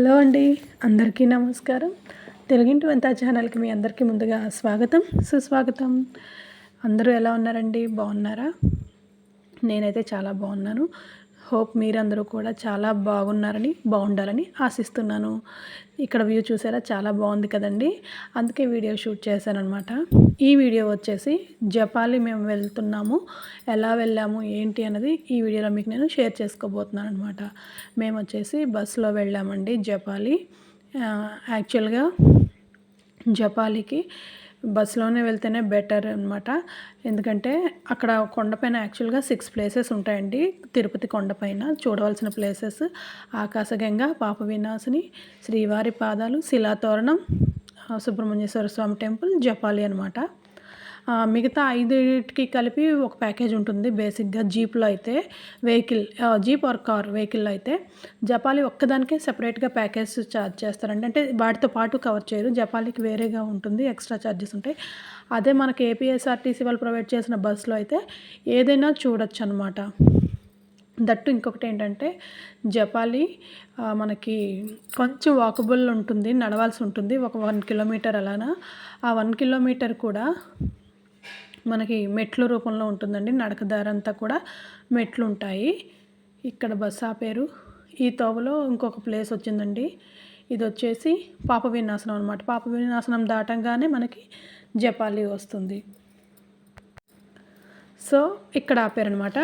Hello అండి అందరికీ నమస్కారం. తెలుగింటి వంత ఛానల్కి మీ అందరికీ ముందుగా స్వాగతం సుస్వాగతం. అందరూ ఎలా ఉన్నారండి? బాగున్నారా? నేనైతే చాలా బాగున్నాను. హోప్ మీరందరూ కూడా చాలా బాగున్నారని బాగుండాలని ఆశిస్తున్నాను. ఇక్కడ వ్యూ చూసారా చాలా బాగుంది కదండి. అందుకే వీడియో షూట్ చేశాను అనమాట ఈ వీడియో వచ్చేసి జపాలి మేము వెళ్తున్నాము. ఎలా వెళ్ళాము ఏంటి అన్నది ఈ వీడియోలో మీకు నేను షేర్ చేసుకోబోతున్నాను అనమాట మేము వచ్చేసి బస్సులో వెళ్ళామండి జపాలి. యాక్చువల్గా జపాలికి బస్సులోనే వెళ్తేనే బెటర్ అనమాట ఎందుకంటే అక్కడ కొండపైన యాక్చువల్గా సిక్స్ ప్లేసెస్ ఉంటాయండి. తిరుపతి కొండపైన చూడవలసిన ప్లేసెస్ ఆకాశగంగా పాప వినాశిని శ్రీవారి పాదాలు శిలాతోరణం సుబ్రహ్మణ్యేశ్వర స్వామి టెంపుల్ జపాలి అనమాట మిగతా ఐదుకి కలిపి ఒక ప్యాకేజ్ ఉంటుంది బేసిక్గా జీప్లో అయితే వెహికల్ జీప్ ఆర్ కార్ వెహికల్లో అయితే. జపాలి ఒక్కదానికే సెపరేట్గా ప్యాకేజ్ ఛార్జ్ చేస్తారండి. అంటే వాటితో పాటు కవర్ చేయరు. జపాలికి వేరేగా ఉంటుంది ఎక్స్ట్రా ఛార్జెస్ ఉంటాయి. అదే మనకి ఏపీఎస్ఆర్టీసీ వాళ్ళు ప్రొవైడ్ చేసిన బస్సులో అయితే ఏదైనా చూడొచ్చు అనమాట దట్టు ఇంకొకటి ఏంటంటే జపాలి మనకి కొంచెం వాకబుల్ ఉంటుంది నడవాల్సి ఉంటుంది. ఒక వన్ కిలోమీటర్ అలానా? ఆ వన్ కిలోమీటర్ కూడా మనకి మెట్ల రూపంలో ఉంటుందండి. నడకదారంతా కూడా మెట్లు ఉంటాయి ఇక్కడ బస్ ఆపేరు ఈ తోవలో ఇంకొక ప్లేస్ వచ్చిందండి. ఇది వచ్చేసి పాప వినాశనం అనమాట పాప వినాశనం దాటంగానే మనకి జపాలి వస్తుంది. సో ఇక్కడ ఆపారనమాట.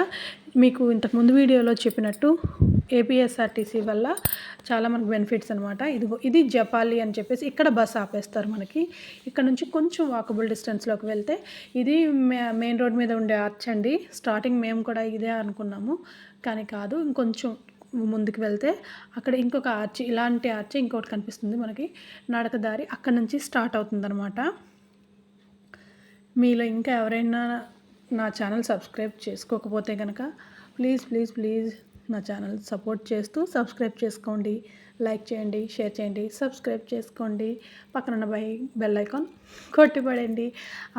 మీకు ఇంతకుముందు వీడియోలో చెప్పినట్టు ఏపీఎస్ఆర్టీసీ వల్ల చాలా మనకు బెనిఫిట్స్ అనమాట. ఇది ఇది జపాలి అని చెప్పేసి ఇక్కడ బస్ ఆపేస్తారు మనకి. ఇక్కడ నుంచి కొంచెం వాకబుల్ డిస్టెన్స్లోకి వెళ్తే ఇది మెయిన్ రోడ్ మీద ఉండే ఆర్చ్ అండి. స్టార్టింగ్ మేము కూడా ఇదే అనుకున్నాము. కానీ కాదు ఇంకొంచెం ముందుకు వెళ్తే అక్కడ ఇంకొక ఆర్చ్ ఇలాంటి ఆర్చి ఇంకొకటి కనిపిస్తుంది మనకి. నడకదారి అక్కడ నుంచి స్టార్ట్ అవుతుందన్నమాట మీలో ఇంకా ఎవరైనా నా ఛానల్ సబ్స్క్రైబ్ చేసుకోకపోతే కనుక ప్లీజ్ ప్లీజ్ ప్లీజ్ నా ఛానల్ సపోర్ట్ చేస్తూ సబ్స్క్రైబ్ చేసుకోండి. లైక్ చేయండి షేర్ చేయండి సబ్స్క్రైబ్ చేసుకోండి. పక్కనున్న బై బెల్ ఐకాన్ కొట్టిపడండి.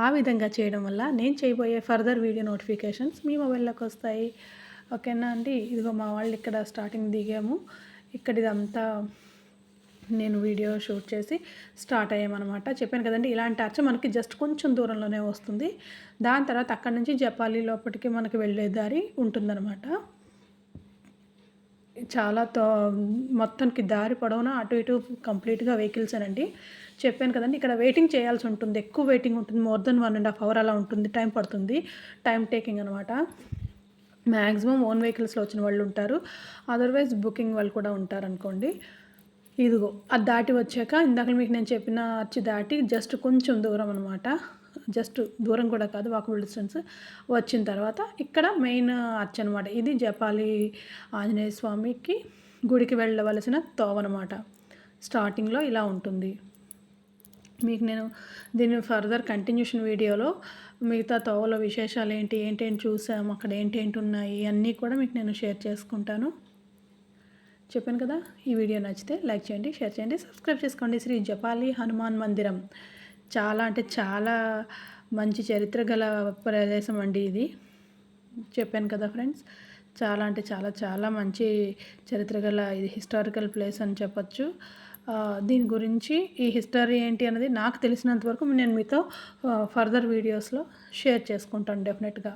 ఆ విధంగా చేయడం వల్ల నేను చేయబోయే ఫర్దర్ వీడియో నోటిఫికేషన్స్ మీ మొబైల్లోకి వస్తాయి. ఓకేనా అండి? ఇదిగో మా వాళ్ళు ఇక్కడ స్టార్టింగ్ దిగాము. ఇక్కడ ఇదంతా నేను వీడియో షూట్ చేసి స్టార్ట్ అయ్యామన్నమాట. చెప్పాను కదండి ఇలాంటి అర్చ మనకి జస్ట్ కొంచెం దూరంలోనే వస్తుంది. దాని తర్వాత అక్కడి నుంచి జపాలి లోపలికి మనకి వెళ్ళే దారి ఉంటుందన్నమాట. చాలా తో మొత్తానికి దారి పొడవునా అటు ఇటు కంప్లీట్గా వెహికల్స్ అనండి. చెప్పాను కదండి ఇక్కడ వెయిటింగ్ చేయాల్సి ఉంటుంది. ఎక్కువ వెయిటింగ్ ఉంటుంది. More than one and half hour అలా ఉంటుంది. టైం పడుతుంది. టైం టేకింగ్ అనమాట మ్యాక్సిమం ఓన్ వెహికల్స్లో వచ్చిన వాళ్ళు ఉంటారు. అదర్వైజ్ బుకింగ్ వాళ్ళు కూడా ఉంటారు అనుకోండి ఇదిగో అది దాటి వచ్చాక ఇందాక మీకు నేను చెప్పిన అచ్చి దాటి జస్ట్ కొంచెం దూరం అనమాట జస్ట్ దూరం కూడా కాదు వాకబుల్ డిస్టెన్స్ వచ్చిన తర్వాత ఇక్కడ మెయిన్ అర్చ్ అనమాట ఇది జపాలి ఆంజనేయ స్వామికి గుడికి వెళ్ళవలసిన తోవనమాట స్టార్టింగ్లో ఇలా ఉంటుంది. మీకు నేను దీని ఫర్దర్ కంటిన్యూషన్ వీడియోలో మిగతా తోవలో విశేషాలు ఏంటి ఏంటేంటి చూసాము అక్కడ ఏంటేంటి ఉన్నాయి అన్నీ కూడా మీకు నేను షేర్ చేసుకుంటాను. చెప్పాను కదా ఈ వీడియో నచ్చితే లైక్ చేయండి షేర్ చేయండి సబ్స్క్రైబ్ చేసుకోండి. శ్రీ జపాలి హనుమాన్ మందిరం. చాలా అంటే చాలా మంచి చరిత్ర గల ప్రదేశం అండి ఇది. చెప్పాను కదా ఫ్రెండ్స్ చాలా అంటే చాలా చాలా మంచి చరిత్ర గల ఇది హిస్టారికల్ ప్లేస్ అని చెప్పచ్చు. దీని గురించి ఈ హిస్టరీ ఏంటి అనేది నాకు తెలిసినంత వరకు నేను మీతో ఫర్దర్ వీడియోస్లో షేర్ చేసుకుంటాను డెఫినెట్గా.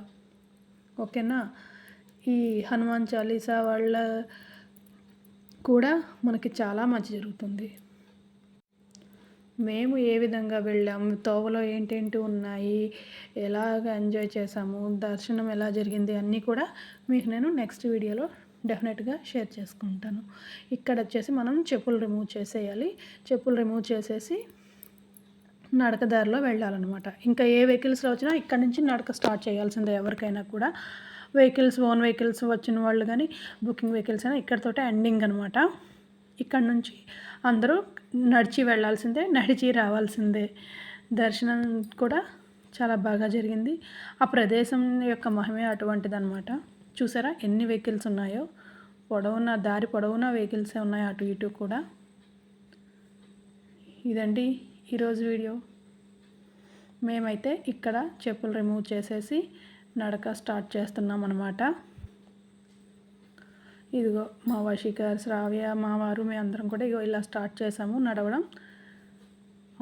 ఓకేనా? ఈ హనుమాన్ చాలీసా వాళ్ళ కూడా మనకి చాలా మంచి జరుగుతుంది. మేము ఏ విధంగా వెళ్ళాము తోవలో ఏంటేంటి ఉన్నాయి? ఎలాగ ఎంజాయ్ చేసాము దర్శనం ఎలా జరిగింది? అన్నీ కూడా మీకు నేను నెక్స్ట్ వీడియోలో డెఫినెట్గా షేర్ చేసుకుంటాను. ఇక్కడ వచ్చేసి మనం చెప్పులు రిమూవ్ చేసేయాలి. చెప్పులు రిమూవ్ చేసేసి నడకదారిలో వెళ్ళాలన్నమాట. ఇంకా ఏ వెహికల్స్లో వచ్చినా ఇక్కడ నుంచి నడక స్టార్ట్ చేయాల్సిందే ఎవరికైనా కూడా. వెహికల్స్ ఓన్ వెహికల్స్ వచ్చిన వాళ్ళు కానీ బుకింగ్ వెహికల్స్ అయినా ఇక్కడతోటే ఎండింగ్ అనమాట ఇక్కడ నుంచి అందరూ నడిచి వెళ్ళాల్సిందే నడిచి రావాల్సిందే. దర్శనం కూడా చాలా బాగా జరిగింది. ఆ ప్రదేశం యొక్క మహిమే అటువంటిదన్నమాట. చూసారా ఎన్ని వెహికల్స్ ఉన్నాయో? పొడవున దారి పొడవున వెహికల్సే ఉన్నాయి అటు ఇటు కూడా. ఇదండి ఈరోజు వీడియో. మేమైతే ఇక్కడ చెప్పులు రిమూవ్ చేసేసి నడక స్టార్ట్ చేస్తున్నాం అనమాట ఇదిగో మా వశికర్ శ్రావ్య మా వారు మేము అందరం కూడా ఇగో ఇలా స్టార్ట్ చేసాము నడవడం.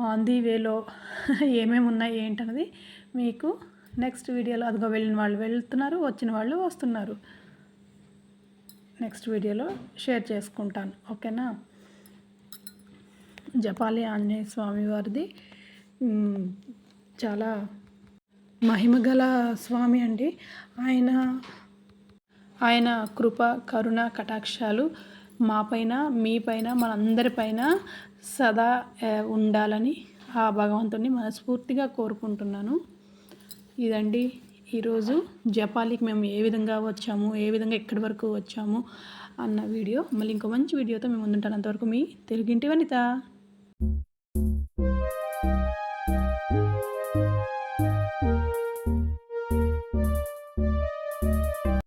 ఆన్ ది వేలో ఏమేమి ఉన్నాయి ఏంటన్నది మీకు నెక్స్ట్ వీడియోలో అదిగో వెళ్ళిన వాళ్ళు వెళ్తున్నారు వచ్చిన వాళ్ళు వస్తున్నారు. నెక్స్ట్ వీడియోలో షేర్ చేసుకుంటాను. ఓకేనా? జపాలి ఆంజనేయ స్వామి వారిది చాలా మహిమగల స్వామి అండి. ఆయన ఆయన కృప కరుణ కటాక్షాలు మాపైన మీపైన మనందరిపైన సదా ఉండాలని ఆ భగవంతుని మనస్ఫూర్తిగా కోరుకుంటున్నాను. ఇదండి ఈరోజు జపాలికి మేము ఏ విధంగా వచ్చాము ఏ విధంగా ఎక్కడి వరకు వచ్చాము అన్న వీడియో. మళ్ళీ ఇంకో మంచి వీడియోతో మేము ముందుంటాను. అంతవరకు మీ తెలుగింటి వనిత.